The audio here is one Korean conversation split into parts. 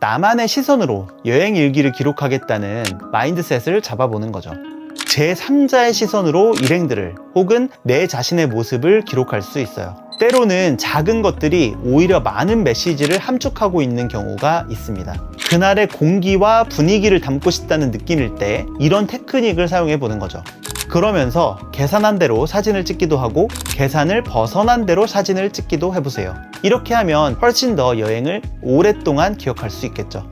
나만의 시선으로 여행 일기를 기록하겠다는 마인드셋을 잡아보는 거죠. 제3자의 시선으로 일행들을 혹은 내 자신의 모습을 기록할 수 있어요. 때로는 작은 것들이 오히려 많은 메시지를 함축하고 있는 경우가 있습니다. 그날의 공기와 분위기를 담고 싶다는 느낌일 때 이런 테크닉을 사용해 보는 거죠. 그러면서 계산한 대로 사진을 찍기도 하고 계산을 벗어난 대로 사진을 찍기도 해보세요. 이렇게 하면 훨씬 더 여행을 오랫동안 기억할 수 있겠죠.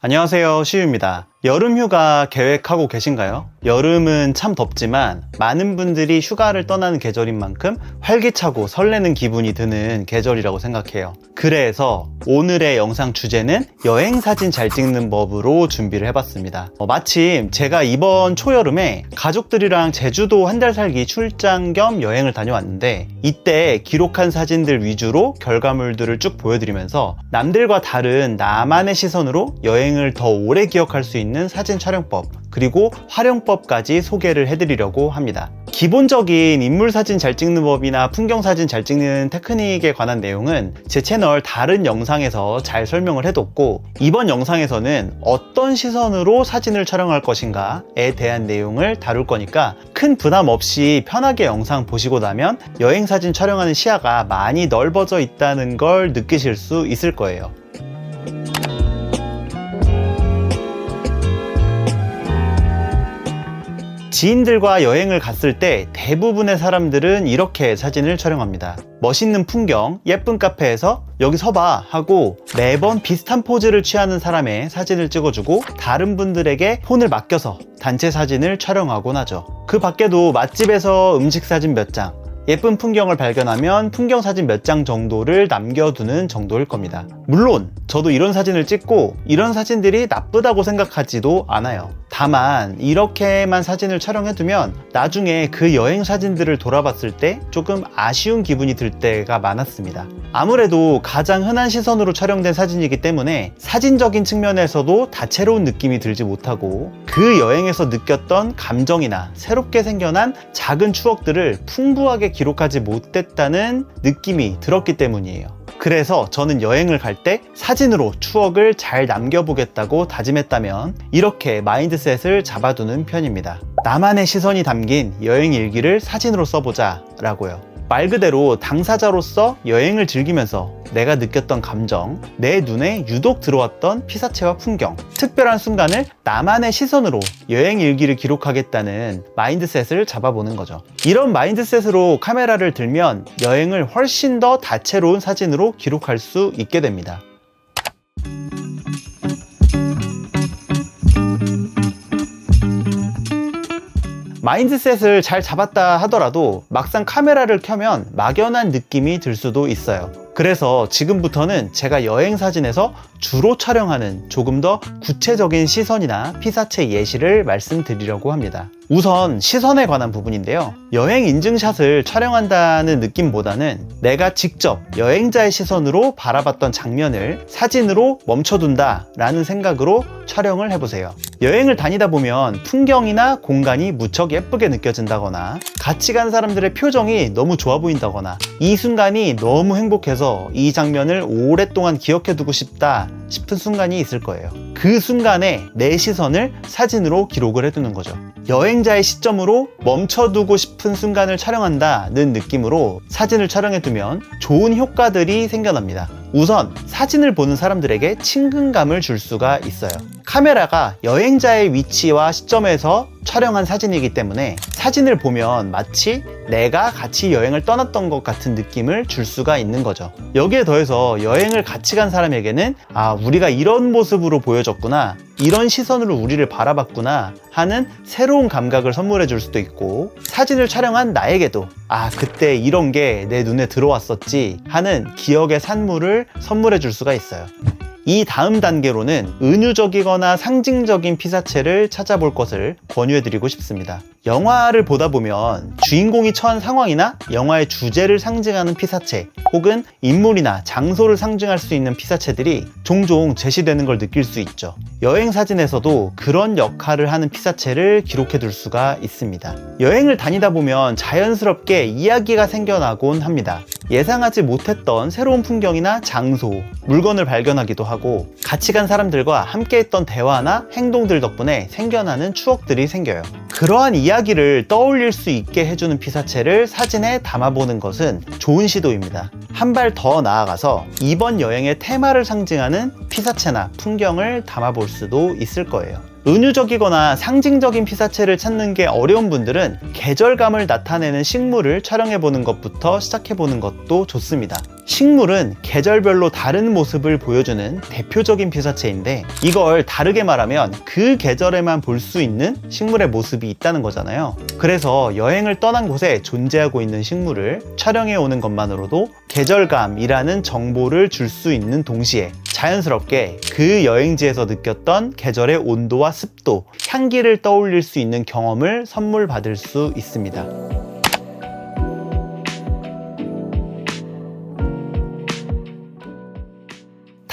안녕하세요. 시우입니다. 여름 휴가 계획하고 계신가요? 여름은 참 덥지만 많은 분들이 휴가를 떠나는 계절인 만큼 활기차고 설레는 기분이 드는 계절이라고 생각해요. 그래서 오늘의 영상 주제는 여행 사진 잘 찍는 법으로 준비를 해봤습니다. 어, 마침 제가 이번 초여름에 가족들이랑 제주도 한 달 살기 출장 겸 여행을 다녀왔는데 이때 기록한 사진들 위주로 결과물들을 쭉 보여드리면서 남들과 다른 나만의 시선으로 여행을 더 오래 기억할 수 있는 있는 사진 촬영법 그리고 활용법까지 소개를 해드리려고 합니다. 기본적인 인물 사진 잘 찍는 법이나 풍경 사진 잘 찍는 테크닉에 관한 내용은 제 채널 다른 영상에서 잘 설명을 해뒀고 이번 영상에서는 어떤 시선으로 사진을 촬영할 것인가에 대한 내용을 다룰 거니까 큰 부담 없이 편하게 영상 보시고 나면 여행 사진 촬영하는 시야가 많이 넓어져 있다는 걸 느끼실 수 있을 거예요. 지인들과 여행을 갔을 때 대부분의 사람들은 이렇게 사진을 촬영합니다. 멋있는 풍경, 예쁜 카페에서 여기 서봐 하고 매번 비슷한 포즈를 취하는 사람의 사진을 찍어주고 다른 분들에게 폰을 맡겨서 단체 사진을 촬영하곤 하죠. 그 밖에도 맛집에서 음식 사진 몇 장, 예쁜 풍경을 발견하면 풍경 사진 몇 장 정도를 남겨두는 정도일 겁니다. 물론 저도 이런 사진을 찍고 이런 사진들이 나쁘다고 생각하지도 않아요. 다만 이렇게만 사진을 촬영해두면 나중에 그 여행 사진들을 돌아봤을 때 조금 아쉬운 기분이 들 때가 많았습니다. 아무래도 가장 흔한 시선으로 촬영된 사진이기 때문에 사진적인 측면에서도 다채로운 느낌이 들지 못하고 그 여행에서 느꼈던 감정이나 새롭게 생겨난 작은 추억들을 풍부하게 기록하지 못했다는 느낌이 들었기 때문이에요. 그래서 저는 여행을 갈 때 사진으로 추억을 잘 남겨보겠다고 다짐했다면 이렇게 마인드셋을 잡아두는 편입니다. 나만의 시선이 담긴 여행 일기를 사진으로 써보자 라고요. 말 그대로 당사자로서 여행을 즐기면서 내가 느꼈던 감정, 내 눈에 유독 들어왔던 피사체와 풍경, 특별한 순간을 나만의 시선으로 여행 일기를 기록하겠다는 마인드셋을 잡아보는 거죠. 이런 마인드셋으로 카메라를 들면 여행을 훨씬 더 다채로운 사진으로 기록할 수 있게 됩니다. 마인드셋을 잘 잡았다 하더라도 막상 카메라를 켜면 막연한 느낌이 들 수도 있어요. 그래서 지금부터는 제가 여행 사진에서 주로 촬영하는 조금 더 구체적인 시선이나 피사체 예시를 말씀드리려고 합니다. 우선 시선에 관한 부분인데요. 여행 인증샷을 촬영한다는 느낌보다는 내가 직접 여행자의 시선으로 바라봤던 장면을 사진으로 멈춰둔다 라는 생각으로 촬영을 해보세요. 여행을 다니다 보면 풍경이나 공간이 무척 예쁘게 느껴진다거나 같이 간 사람들의 표정이 너무 좋아 보인다거나 이 순간이 너무 행복해서 이 장면을 오랫동안 기억해두고 싶다 싶은 순간이 있을 거예요. 그 순간에 내 시선을 사진으로 기록을 해두는 거죠. 여행자의 시점으로 멈춰두고 싶은 순간을 촬영한다는 느낌으로 사진을 촬영해두면 좋은 효과들이 생겨납니다. 우선 사진을 보는 사람들에게 친근감을 줄 수가 있어요. 카메라가 여행자의 위치와 시점에서 촬영한 사진이기 때문에 사진을 보면 마치 내가 같이 여행을 떠났던 것 같은 느낌을 줄 수가 있는 거죠. 여기에 더해서 여행을 같이 간 사람에게는 아, 우리가 이런 모습으로 보여졌구나. 이런 시선으로 우리를 바라봤구나 하는 새로운 감각을 선물해 줄 수도 있고 사진을 촬영한 나에게도 아 그때 이런 게 내 눈에 들어왔었지 하는 기억의 산물을 선물해 줄 수가 있어요. 이 다음 단계로는 은유적이거나 상징적인 피사체를 찾아볼 것을 권유해 드리고 싶습니다 영화를 보다 보면 주인공이 처한 상황이나 영화의 주제를 상징하는 피사체 혹은 인물이나 장소를 상징할 수 있는 피사체들이 종종 제시되는 걸 느낄 수 있죠. 여행 사진에서도 그런 역할을 하는 피사체를 기록해 둘 수가 있습니다. 여행을 다니다 보면 자연스럽게 이야기가 생겨나곤 합니다. 예상하지 못했던 새로운 풍경이나 장소, 물건을 발견하기도 하고 같이 간 사람들과 함께 했던 대화나 행동들 덕분에 생겨나는 추억들이 생겨요. 그러한 이야기를 떠올릴 수 있게 해주는 피사체를 사진에 담아보는 것은 좋은 시도입니다. 한 발 더 나아가서 이번 여행의 테마를 상징하는 피사체나 풍경을 담아볼 수도 있을 거예요. 은유적이거나 상징적인 피사체를 찾는 게 어려운 분들은 계절감을 나타내는 식물을 촬영해 보는 것부터 시작해 보는 것도 좋습니다. 식물은 계절별로 다른 모습을 보여주는 대표적인 피사체인데 이걸 다르게 말하면 그 계절에만 볼 수 있는 식물의 모습이 있다는 거잖아요. 그래서 여행을 떠난 곳에 존재하고 있는 식물을 촬영해 오는 것만으로도 계절감이라는 정보를 줄 수 있는 동시에 자연스럽게 그 여행지에서 느꼈던 계절의 온도와 습도, 향기를 떠올릴 수 있는 경험을 선물 받을 수 있습니다.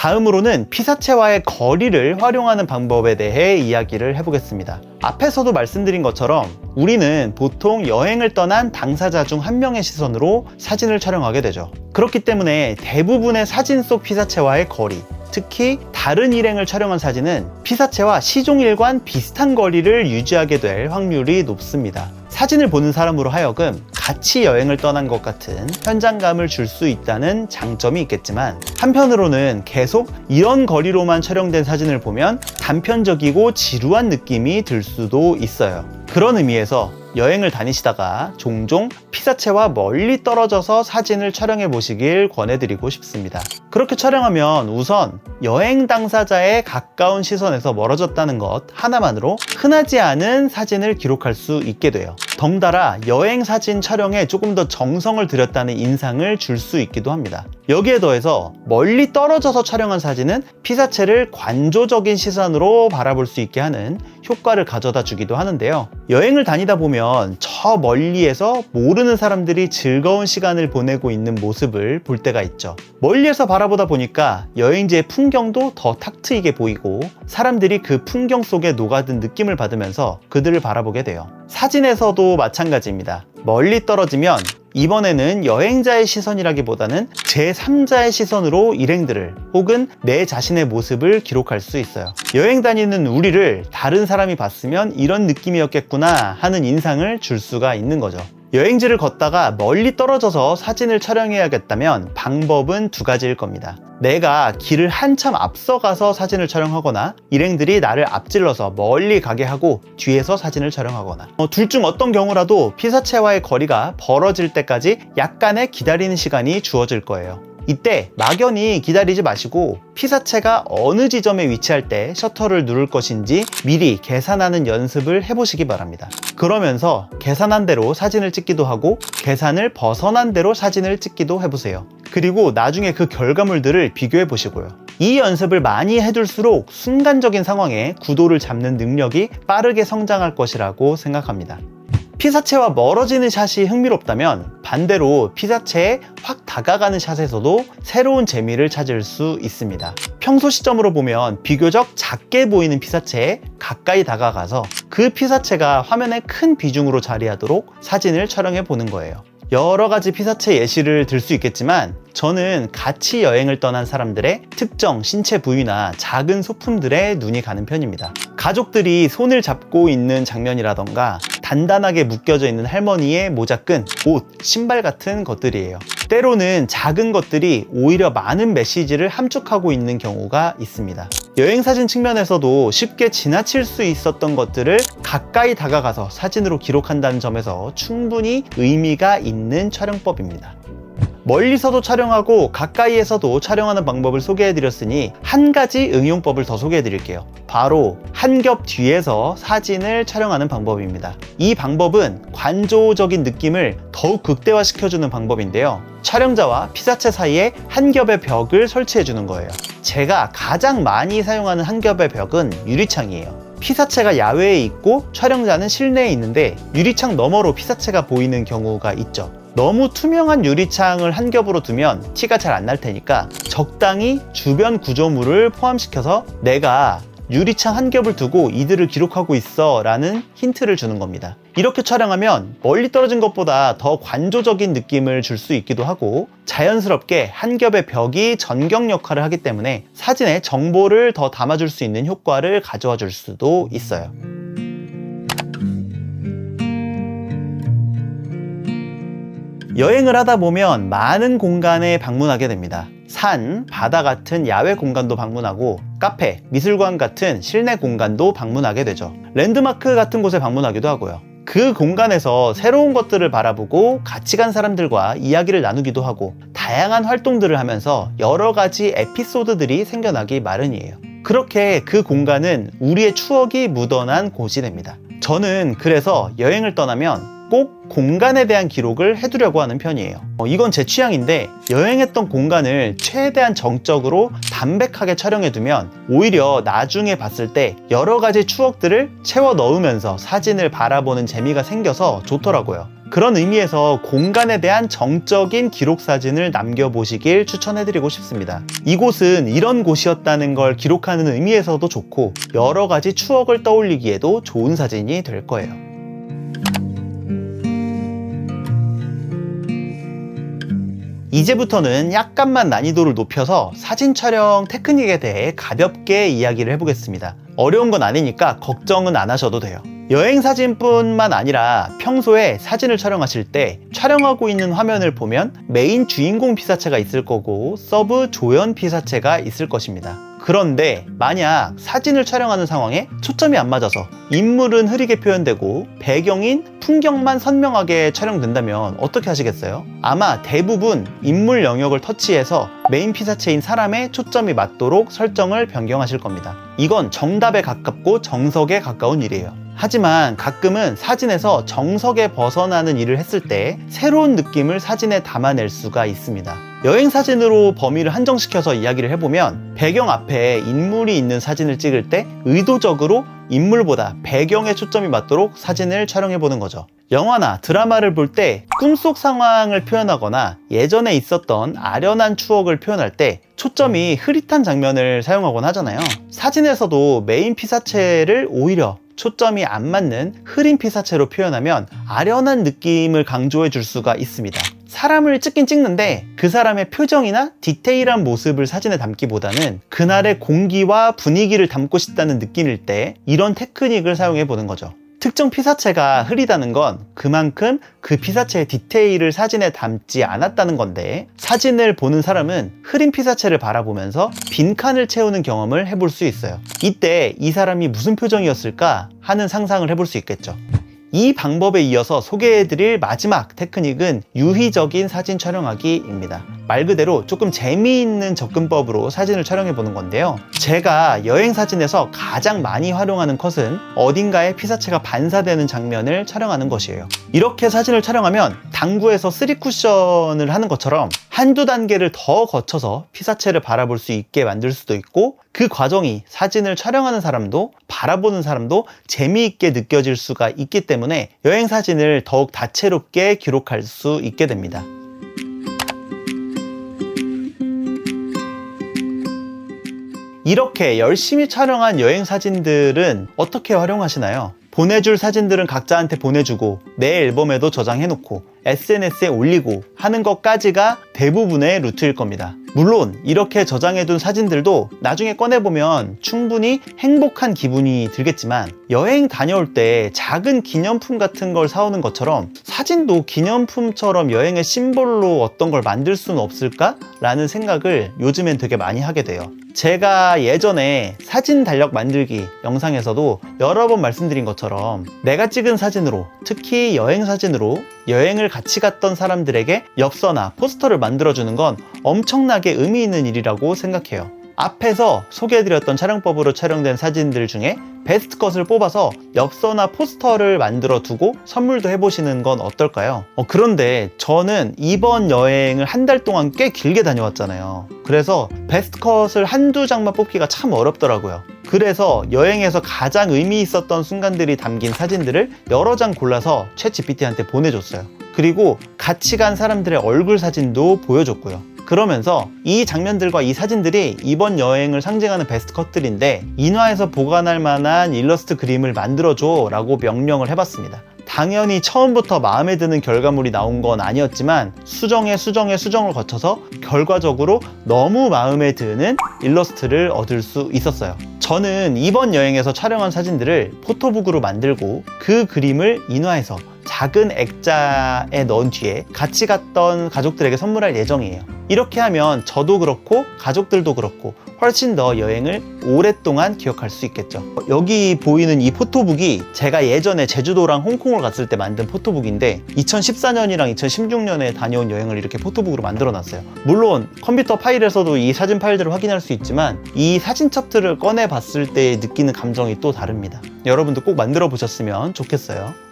다음으로는 피사체와의 거리를 활용하는 방법에 대해 이야기를 해보겠습니다. 앞에서도 말씀드린 것처럼 우리는 보통 여행을 떠난 당사자 중 한 명의 시선으로 사진을 촬영하게 되죠. 그렇기 때문에 대부분의 사진 속 피사체와의 거리, 특히 다른 일행을 촬영한 사진은 피사체와 시종일관 비슷한 거리를 유지하게 될 확률이 높습니다. 사진을 보는 사람으로 하여금 같이 여행을 떠난 것 같은 현장감을 줄 수 있다는 장점이 있겠지만 한편으로는 계속 이런 거리로만 촬영된 사진을 보면 단편적이고 지루한 느낌이 들 수도 있어요. 그런 의미에서 여행을 다니시다가 종종 피사체와 멀리 떨어져서 사진을 촬영해 보시길 권해드리고 싶습니다. 그렇게 촬영하면 우선 여행 당사자의 가까운 시선에서 멀어졌다는 것 하나만으로 흔하지 않은 사진을 기록할 수 있게 돼요. 덩달아 여행 사진 촬영에 조금 더 정성을 들였다는 인상을 줄 수 있기도 합니다. 여기에 더해서 멀리 떨어져서 촬영한 사진은 피사체를 관조적인 시선으로 바라볼 수 있게 하는 효과를 가져다 주기도 하는데요. 여행을 다니다 보면 저 멀리에서 모르는 사람들이 즐거운 시간을 보내고 있는 모습을 볼 때가 있죠. 멀리에서 바라보다 보니까 여행지의 풍경도 더 탁 트이게 보이고 사람들이 그 풍경 속에 녹아든 느낌을 받으면서 그들을 바라보게 돼요. 사진에서도 마찬가지입니다. 멀리 떨어지면 이번에는 여행자의 시선이라기보다는 제3자의 시선으로 일행들을 혹은 내 자신의 모습을 기록할 수 있어요. 여행 다니는 우리를 다른 사람이 봤으면 이런 느낌이었겠구나 하는 인상을 줄 수가 있는 거죠. 여행지를 걷다가 멀리 떨어져서 사진을 촬영해야겠다면 방법은 두 가지일 겁니다. 내가 길을 한참 앞서가서 사진을 촬영하거나 일행들이 나를 앞질러서 멀리 가게 하고 뒤에서 사진을 촬영하거나 어, 둘중 어떤 경우라도 피사체와의 거리가 벌어질 때까지 약간의 기다리는 시간이 주어질 거예요. 이때 막연히 기다리지 마시고 피사체가 어느 지점에 위치할 때 셔터를 누를 것인지 미리 계산하는 연습을 해보시기 바랍니다. 그러면서 계산한 대로 사진을 찍기도 하고 계산을 벗어난 대로 사진을 찍기도 해보세요. 그리고 나중에 그 결과물들을 비교해 보시고요. 이 연습을 많이 해둘수록 순간적인 상황에 구도를 잡는 능력이 빠르게 성장할 것이라고 생각합니다. 피사체와 멀어지는 샷이 흥미롭다면 반대로 피사체에 확 다가가는 샷에서도 새로운 재미를 찾을 수 있습니다. 평소 시점으로 보면 비교적 작게 보이는 피사체에 가까이 다가가서 그 피사체가 화면에 큰 비중으로 자리하도록 사진을 촬영해 보는 거예요. 여러 가지 피사체 예시를 들 수 있겠지만 저는 같이 여행을 떠난 사람들의 특정 신체 부위나 작은 소품들에 눈이 가는 편입니다. 가족들이 손을 잡고 있는 장면이라던가 단단하게 묶여져 있는 할머니의 모자끈, 옷, 신발 같은 것들이에요. 때로는 작은 것들이 오히려 많은 메시지를 함축하고 있는 경우가 있습니다. 여행 사진 측면에서도 쉽게 지나칠 수 있었던 것들을 가까이 다가가서 사진으로 기록한다는 점에서 충분히 의미가 있는 촬영법입니다. 멀리서도 촬영하고 가까이에서도 촬영하는 방법을 소개해 드렸으니 한 가지 응용법을 더 소개해 드릴게요. 바로 한 겹 뒤에서 사진을 촬영하는 방법입니다. 이 방법은 관조적인 느낌을 더욱 극대화시켜주는 방법인데요. 촬영자와 피사체 사이에 한 겹의 벽을 설치해 주는 거예요. 제가 가장 많이 사용하는 한 겹의 벽은 유리창이에요. 피사체가 야외에 있고 촬영자는 실내에 있는데 유리창 너머로 피사체가 보이는 경우가 있죠. 너무 투명한 유리창을 한 겹으로 두면 티가 잘 안 날 테니까 적당히 주변 구조물을 포함시켜서 내가 유리창 한 겹을 두고 이들을 기록하고 있어 라는 힌트를 주는 겁니다. 이렇게 촬영하면 멀리 떨어진 것보다 더 관조적인 느낌을 줄 수 있기도 하고 자연스럽게 한 겹의 벽이 전경 역할을 하기 때문에 사진에 정보를 더 담아줄 수 있는 효과를 가져와 줄 수도 있어요. 여행을 하다 보면 많은 공간에 방문하게 됩니다. 산, 바다 같은 야외 공간도 방문하고 카페, 미술관 같은 실내 공간도 방문하게 되죠. 랜드마크 같은 곳에 방문하기도 하고요. 그 공간에서 새로운 것들을 바라보고 같이 간 사람들과 이야기를 나누기도 하고 다양한 활동들을 하면서 여러 가지 에피소드들이 생겨나기 마련이에요. 그렇게 그 공간은 우리의 추억이 묻어난 곳이 됩니다. 저는 그래서 여행을 떠나면 꼭 공간에 대한 기록을 해두려고 하는 편이에요. 어, 이건 제 취향인데 여행했던 공간을 최대한 정적으로 담백하게 촬영해두면 오히려 나중에 봤을 때 여러 가지 추억들을 채워 넣으면서 사진을 바라보는 재미가 생겨서 좋더라고요. 그런 의미에서 공간에 대한 정적인 기록 사진을 남겨보시길 추천해드리고 싶습니다. 이곳은 이런 곳이었다는 걸 기록하는 의미에서도 좋고 여러 가지 추억을 떠올리기에도 좋은 사진이 될 거예요. 이제부터는 약간만 난이도를 높여서 사진 촬영 테크닉에 대해 가볍게 이야기를 해보겠습니다. 어려운 건 아니니까 걱정은 안 하셔도 돼요. 여행 사진뿐만 아니라 평소에 사진을 촬영하실 때 촬영하고 있는 화면을 보면 메인 주인공 피사체가 있을 거고 서브 조연 피사체가 있을 것입니다. 그런데 만약 사진을 촬영하는 상황에 초점이 안 맞아서 인물은 흐리게 표현되고 배경인 풍경만 선명하게 촬영된다면 어떻게 하시겠어요? 아마 대부분 인물 영역을 터치해서 메인 피사체인 사람의 초점이 맞도록 설정을 변경하실 겁니다. 이건 정답에 가깝고 정석에 가까운 일이에요. 하지만 가끔은 사진에서 정석에 벗어나는 일을 했을 때 새로운 느낌을 사진에 담아낼 수가 있습니다. 여행 사진으로 범위를 한정시켜서 이야기를 해보면 배경 앞에 인물이 있는 사진을 찍을 때 의도적으로 인물보다 배경에 초점이 맞도록 사진을 촬영해 보는 거죠. 영화나 드라마를 볼 때 꿈속 상황을 표현하거나 예전에 있었던 아련한 추억을 표현할 때 초점이 흐릿한 장면을 사용하곤 하잖아요. 사진에서도 메인 피사체를 오히려 초점이 안 맞는 흐린 피사체로 표현하면 아련한 느낌을 강조해 줄 수가 있습니다. 사람을 찍긴 찍는데 그 사람의 표정이나 디테일한 모습을 사진에 담기보다는 그날의 공기와 분위기를 담고 싶다는 느낌일 때 이런 테크닉을 사용해 보는 거죠. 특정 피사체가 흐리다는 건 그만큼 그 피사체의 디테일을 사진에 담지 않았다는 건데 사진을 보는 사람은 흐린 피사체를 바라보면서 빈칸을 채우는 경험을 해볼 수 있어요. 이때 이 사람이 무슨 표정이었을까 하는 상상을 해볼 수 있겠죠. 이 방법에 이어서 소개해드릴 마지막 테크닉은 유희적인 사진 촬영하기입니다. 말 그대로 조금 재미있는 접근법으로 사진을 촬영해 보는 건데요. 제가 여행 사진에서 가장 많이 활용하는 컷은 어딘가에 피사체가 반사되는 장면을 촬영하는 것이에요. 이렇게 사진을 촬영하면 당구에서 3쿠션을 하는 것처럼 한두 단계를 더 거쳐서 피사체를 바라볼 수 있게 만들 수도 있고 그 과정이 사진을 촬영하는 사람도 바라보는 사람도 재미있게 느껴질 수가 있기 때문에 여행 사진을 더욱 다채롭게 기록할 수 있게 됩니다. 이렇게 열심히 촬영한 여행 사진들은 어떻게 활용하시나요? 보내줄 사진들은 각자한테 보내주고 내 앨범에도 저장해놓고 SNS에 올리고 하는 것까지가 대부분의 루트일 겁니다. 물론 이렇게 저장해둔 사진들도 나중에 꺼내보면 충분히 행복한 기분이 들겠지만 여행 다녀올 때 작은 기념품 같은 걸 사오는 것처럼 사진도 기념품처럼 여행의 심볼로 어떤 걸 만들 수는 없을까? 라는 생각을 요즘엔 되게 많이 하게 돼요. 제가 예전에 사진 달력 만들기 영상에서도 여러 번 말씀드린 것처럼 내가 찍은 사진으로 특히 여행 사진으로 여행을 같이 갔던 사람들에게 엽서나 포스터를 만들어주는 건 엄청나게 의미 있는 일이라고 생각해요. 앞에서 소개해드렸던 촬영법으로 촬영된 사진들 중에 베스트 컷을 뽑아서 엽서나 포스터를 만들어 두고 선물도 해보시는 건 어떨까요? 어, 그런데 저는 이번 여행을 한 달 동안 꽤 길게 다녀왔잖아요. 그래서 베스트 컷을 한두 장만 뽑기가 참 어렵더라고요. 그래서 여행에서 가장 의미 있었던 순간들이 담긴 사진들을 여러 장 골라서 챗 GPT한테 보내줬어요. 그리고 같이 간 사람들의 얼굴 사진도 보여줬고요. 그러면서 이 장면들과 이 사진들이 이번 여행을 상징하는 베스트 컷들인데 인화해서 보관할 만한 일러스트 그림을 만들어줘 라고 명령을 해봤습니다. 당연히 처음부터 마음에 드는 결과물이 나온 건 아니었지만 수정에 수정에 수정을 거쳐서 결과적으로 너무 마음에 드는 일러스트를 얻을 수 있었어요. 저는 이번 여행에서 촬영한 사진들을 포토북으로 만들고 그 그림을 인화해서 작은 액자에 넣은 뒤에 같이 갔던 가족들에게 선물할 예정이에요. 이렇게 하면 저도 그렇고 가족들도 그렇고 훨씬 더 여행을 오랫동안 기억할 수 있겠죠. 여기 보이는 이 포토북이 제가 예전에 제주도랑 홍콩을 갔을 때 만든 포토북인데 2014년이랑 2016년에 다녀온 여행을 이렇게 포토북으로 만들어 놨어요. 물론 컴퓨터 파일에서도 이 사진 파일들을 확인할 수 있지만 이 사진첩들을 꺼내 봤을 때 느끼는 감정이 또 다릅니다. 여러분도 꼭 만들어 보셨으면 좋겠어요.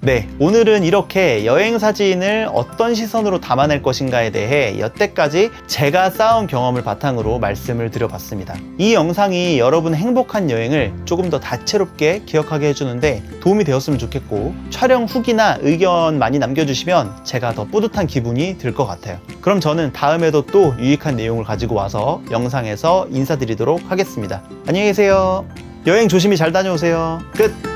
네, 오늘은 이렇게 여행 사진을 어떤 시선으로 담아낼 것인가에 대해 여태까지 제가 쌓은 경험을 바탕으로 말씀을 드려봤습니다. 이 영상이 여러분의 행복한 여행을 조금 더 다채롭게 기억하게 해주는데 도움이 되었으면 좋겠고 촬영 후기나 의견 많이 남겨주시면 제가 더 뿌듯한 기분이 들 것 같아요. 그럼 저는 다음에도 또 유익한 내용을 가지고 와서 영상에서 인사드리도록 하겠습니다. 안녕히 계세요. 여행 조심히 잘 다녀오세요. 끝!